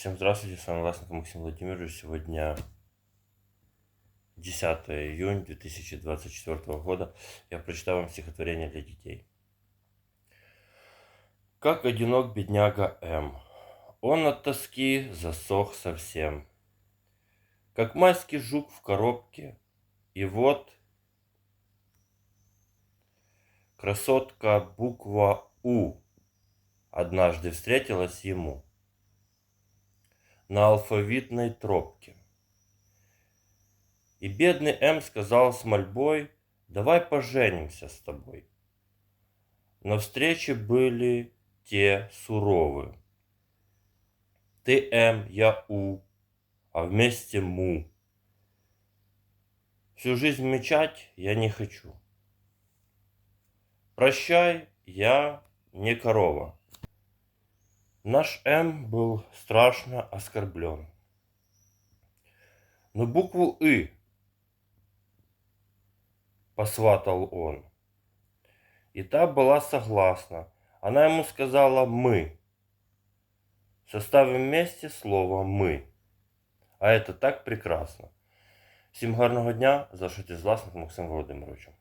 Всем здравствуйте, с вами Власенко Максим Владимирович. Сегодня 10 июня 2024 года. Я прочитаю вам стихотворение для детей. Как одинок бедняга М. Он от тоски засох совсем. Как майский жук в коробке. И вот красотка буква У однажды встретилась ему на алфавитной тропке. И бедный М сказал с мольбой, давай поженимся с тобой. Но встречи были те суровы. Ты М, я У, а вместе Му. Всю жизнь мечать я не хочу. Прощай, я не корова. Наш М был страшно оскорблен. Но букву «И» посватал он. И та была согласна. Она ему сказала «мы». Составим вместе слово «мы». А это так прекрасно. Всім гарного дня. Залишайтесь з Максимом Володимировичем.